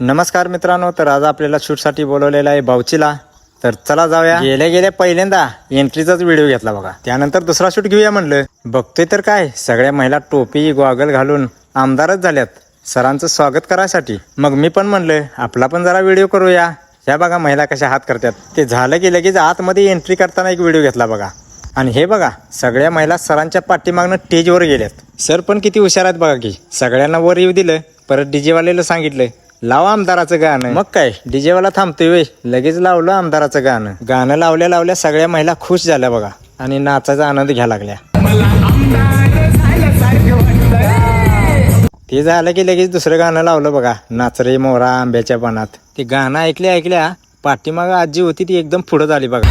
नमस्कार मित्रांनो तर आज आपल्याला शूटसाठी बोलवलेलं आहे बावचीला तर चला जाऊया. गेल्या गेल्या पहिल्यांदा एंट्रीचाच व्हिडिओ घेतला बघा. त्यानंतर दुसरा शूट घेऊया म्हणलं. बघतोय तर काय सगळ्या महिला टोपी गॉगल घालून आमदारच झाल्यात. सरांचं स्वागत करायसाठी. मग मी पण म्हणलं आपला पण जरा व्हिडिओ करूया. ह्या बघा महिला कशा हात करतात. ते झालं की लगेच आतमध्ये एंट्री करताना एक व्हिडिओ घेतला बघा. आणि हे बघा सगळ्या महिला सरांच्या पाठीमागनं स्टेजवर गेल्यात. सर पण किती हुशार आहेत बघा की. सगळ्यांना वर येऊ दिलं परत डीजे वालेला सांगितलं. लावा आमदाराचं गाणं. मग काय? डीजे वाला थांबतोय वे लगेच लावलं आमदाराचं गाणं. गाणं लावल्या लावल्या सगळ्या महिला खुश झाल्या बघा. आणि नाचाचा आनंद घ्या लागल्या. ते झालं की लगेच दुसरं गाणं लावलं बघा. नाचरे मोरा आंब्याच्या पानात. ते गाणं ऐकल्या ऐकल्या पाठीमागं आजी होती ती एकदम पुढं झाली बघा.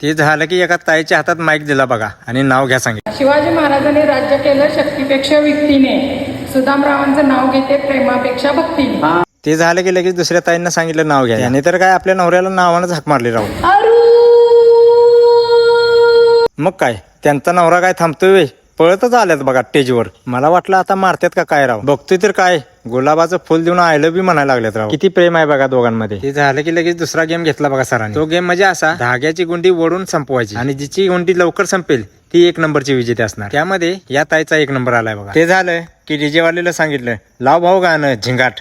ते झालं की एका ताईच्या हातात माईक दिला बघा आणि नाव घ्या सांगितलं शिवाजी महाराजांनी राज्य केलं शक्तीपेक्षा व्यक्तीने सुदामरावांचं नाव घेते प्रेमापेक्षा भक्तीने. ते झालं की लगेच दुसऱ्या ताईंना सांगितलं नाव घ्या. आणि तर काय आपल्या नवऱ्याला नावानं झक मारली राहू मग काय? त्यांचा नवरा काय थांबतोय वे पळतच आल्यात बघा स्टेजवर. मला वाटलं आता मारतात का काय राव? बघतोय तर काय? गुलाबाचं फुल देऊन आयलं बी म्हणायला लागलेत राव. किती प्रेम आहे बघा दोघांमध्ये. ते झालं की लगेच दुसरा गेम घेतला बघा सरांनी. तो गेम म्हणजे असा धाग्याची गुंडी ओढून संपवायची. आणि जिची गुंडी लवकर संपेल ती एक नंबरची विजेती असणार. त्यामध्ये या ताईचा एक नंबर आलाय बघा. ते झालं की डीजे वालेला सांगितलं लाव भाऊ गाणं झिंगाट.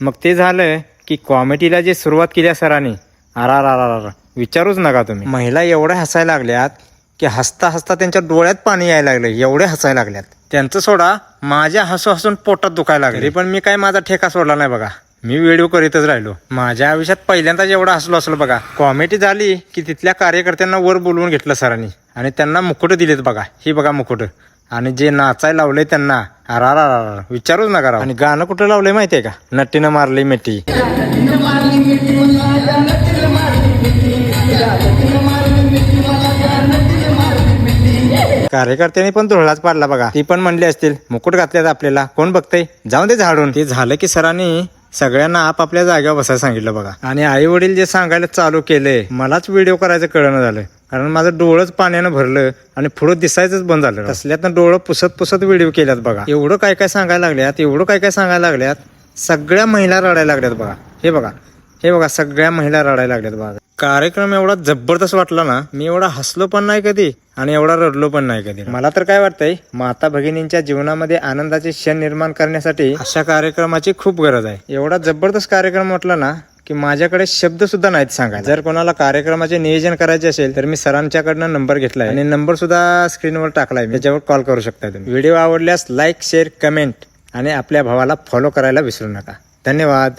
मग ते झालं की कॉमेडीला जे सुरुवात केली सरांनी आरा आर आर विचारूच नका तुम्ही. महिला एवढ्या हसायला लागल्यात की हसता हसता त्यांच्या डोळ्यात पाणी यायला लागलं एवढे हसायला लागल्यात. त्यांचं सोडा माझ्या हसू हसून पोटात दुखायला लागले पण मी काय माझा ठेका सोडला नाही बघा. मी व्हिडिओ करीतच राहिलो. माझ्या आयुष्यात पहिल्यांदाच एवढा हसलो असलो बघा. कॉमेडी झाली की तिथल्या कार्यकर्त्यांना वर बोलवून घेतलं सरांनी. आणि त्यांना मुकुट दिलेत बघा. ही बघा मुकुट. आणि जे नाचायला लावलंय त्यांना अरा रा विचारूच नका राव. आणि गाणं कुठं लावलंय माहितीये का? नट्टीनं मारली मिठी. कार्यकर्त्यांनी पण धुळाच पाडला बघा. ती पण म्हणली असतील मुकुट घातल्यात आपल्याला. कोण बघतय? जाऊन दे झाडून. ते झालं की सरांनी सगळ्यांना आपापल्या जागेवर बसायला सांगितलं बघा. आणि आई वडील जे सांगायला चालू केले मलाच व्हिडिओ करायचं कळणं झालं कारण माझं डोळंच पाण्यानं भरलं आणि पुढं दिसायचंच बंद झालं. तसल्यातनं डोळं पुसत पुसत व्हिडिओ केल्यात बघा. एवढं काय काय सांगायला लागल्यात एवढं काय काय सांगायला लागल्यात. सगळ्या महिला रडायला लागल्यात बघा. हे बघा. हे बघा सगळ्या महिला रडायला लागल्यात बघा. कार्यक्रम एवढा जबरदस्त वाटला ना मी एवढा हसलो पण नाही कधी आणि एवढा रडलो पण नाही कधी. मला तर काय वाटतंय माता भगिनींच्या जीवनामध्ये आनंदाचे क्षण निर्माण करण्यासाठी अशा कार्यक्रमाची खूप गरज आहे. एवढा जबरदस्त कार्यक्रम म्हटला ना की माझ्याकडे शब्द सुद्धा नाहीत सांगा जर कोणाला कार्यक्रमाचे नियोजन करायचे असेल तर मी सरांच्याकडनं नंबर घेतलाय. आणि नंबर सुद्धा स्क्रीनवर टाकलाय त्याच्यावर कॉल करू शकता तुम्ही. व्हिडिओ आवडल्यास लाईक शेअर कमेंट आणि आपल्या भावाला फॉलो करायला विसरू नका. धन्यवाद.